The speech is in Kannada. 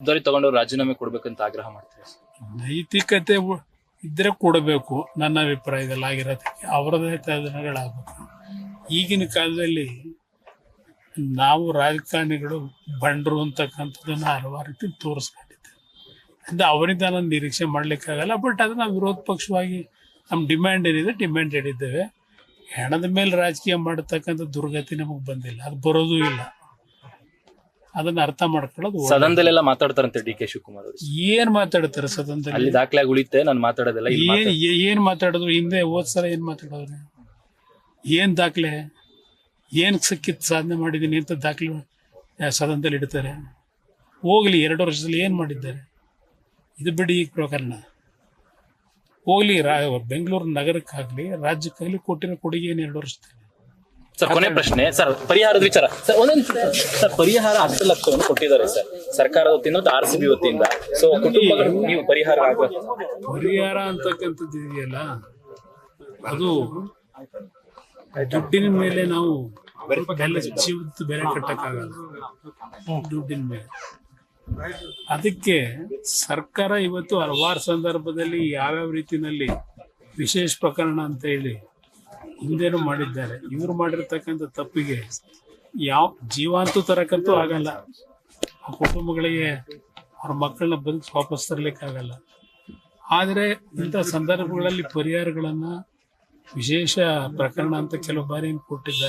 ಜವಾಬ್ದಾರಿ ತಗೊಂಡು ರಾಜೀನಾಮೆ ಕೊಡ್ಬೇಕಂತ ಆಗ್ರಹ ಮಾಡ್ತೀವಿ ನೈತಿಕತೆ ಇದ್ರೆ ಕೊಡಬೇಕು, ನನ್ನ ಅಭಿಪ್ರಾಯದಲ್ಲಿ ಆಗಿರೋದಕ್ಕೆ. ಅವರದೇ ಸಾಧನೆಗಳಾಗಬೇಕು ಈಗಿನ ಕಾಲದಲ್ಲಿ ನಾವು ರಾಜಕಾರಣಿಗಳು ಬಂಡರು ಅಂತಕ್ಕಂಥದ್ದನ್ನ ಹಲವಾರು ರೀತಿ ತೋರಿಸ್ಕೊಂಡಿದ್ದೆ ಅಂದ್ರೆ ಅವರಿಂದ ನಾನು ನಿರೀಕ್ಷೆ ಮಾಡ್ಲಿಕ್ಕಾಗಲ್ಲ, ಬಟ್ ಅದನ್ನ ವಿರೋಧ ಪಕ್ಷವಾಗಿ ನಮ್ಮ ಡಿಮ್ಯಾಂಡ್ ಏನಿದೆ, ಡಿಮ್ಯಾಂಡ್ ಹೇಳಿದ್ದೇವೆ. ಹೆಣದ ಮೇಲೆ ರಾಜಕೀಯ ಮಾಡತಕ್ಕಂಥ ದುರ್ಗತಿ ನಮಗೆ ಬಂದಿಲ್ಲ, ಅದು ಬರೋದೂ ಇಲ್ಲ. ಅದನ್ನ ಅರ್ಥ ಮಾಡ್ಕೊಳ್ಳೋದು ಸದನದಲ್ಲಿ ಸದನದಲ್ಲೆಲ್ಲ ಮಾತಾಡ್ತಾರಂತೆ ಡಿ ಕೆ ಶಿವಕುಮಾರ್ ಅವರು. ಏನ್ ಮಾತಾಡ್ತಾರೆ ಸದನದಲ್ಲಿ? ಅಲ್ಲಿ ದಾಖಲೆ ಉಳಿತೆ ನಾನು ಮಾತಾಡೋದಿಲ್ಲ ಇಲ್ಲಿ ಏನ್ ಏ- ಏನ್ ಮಾತಾಡಿದ್ರು ಹಿಂದೆ ಹೋದ್ ಸಲ ಏನ್ ಮಾತಾಡೋರು? ಏನ್ ದಾಖಲೆ? ಏನ್ ಸಿಕ್ಕಿತ್ತು ಸಾಧನೆ ಮಾಡಿದೀನಿ ಅಂತ ದಾಖಲೆ ಸದನದಲ್ಲಿ ಇಡ್ತಾರೆ? ಹೋಗ್ಲಿ ಎರಡು ವರ್ಷದಲ್ಲಿ ಏನ್ ಮಾಡಿದ್ದಾರೆ? ಇದು ಬಿಡಿ ಈ ಪ್ರಕರಣ. ಹೋಗ್ಲಿ ರಾ ಬೆಂಗಳೂರು ನಗರಕ್ಕಾಗ್ಲಿ ರಾಜ್ಯಕ್ಕಾಗ್ಲಿ ಕೊಟ್ಟಿರೋ ಕೊಡುಗೆ ಏನು ಎರಡು ವರ್ಷದಲ್ಲಿ? ಸರ್, ಕೊನೆ ಪ್ರಶ್ನೆ. ಸರ್, ಪರಿಹಾರದ ವಿಚಾರ. ಸರ್, ಒಂದೊಂದು ಸರ್, ಪರಿಹಾರ ಹತ್ತು ಲಕ್ಷವನ್ನು ಕೊಟ್ಟಿದ್ದಾರೆ, ಸರ್. ಸರ್ಕಾರದ ವತಿಯಿಂದ ಆರ್ ಸಿ ಬಿ ವತಿಯಿಂದ. ಸೊ ಕುಟುಂಬಗಳು, ನೀವು ಪರಿಹಾರ ಪರಿಹಾರ ಅಂತಕ್ಕಂಥದ್ದು ಇದೆಯಲ್ಲ, ಅದು ದುಡ್ಡಿನ ಮೇಲೆ ನಾವು ಬೆಲೆ ಜೀವದ ಬೆಲೆ ಕಟ್ಟಕ್ಕಾಗಲ್ಲ. ದುಡ್ಡಿನ ಮೇಲೆ. ಅದಕ್ಕೆ ಸರ್ಕಾರ ಇವತ್ತು ಹಲವಾರು ಸಂದರ್ಭದಲ್ಲಿ ಯಾವ್ಯಾವ ರೀತಿನಲ್ಲಿ ವಿಶೇಷ ಪ್ರಕರಣ ಅಂತ ಹೇಳಿ ಹಿಂದೇನು ಮಾಡಿದ್ದಾರೆ. ಇವರು ಮಾಡಿರ್ತಕ್ಕಂಥ ತಪ್ಪಿಗೆ ಯಾವ ಜೀವಾಂತೂ ತರಕ್ಕಂತೂ ಆಗಲ್ಲ. ಆ ಕುಟುಂಬಗಳಿಗೆ ಅವ್ರ ಮಕ್ಕಳನ್ನ ಬದುಕಿ ವಾಪಸ್ ತರಲಿಕ್ಕಾಗಲ್ಲ. ಆದರೆ ಇಂಥ ಸಂದರ್ಭಗಳಲ್ಲಿ ಪರಿಹಾರಗಳನ್ನ ವಿಶೇಷ ಪ್ರಕರಣ ಅಂತ ಕೆಲವು ಬಾರಿ ಕೊಟ್ಟಿದ್ದಾರೆ.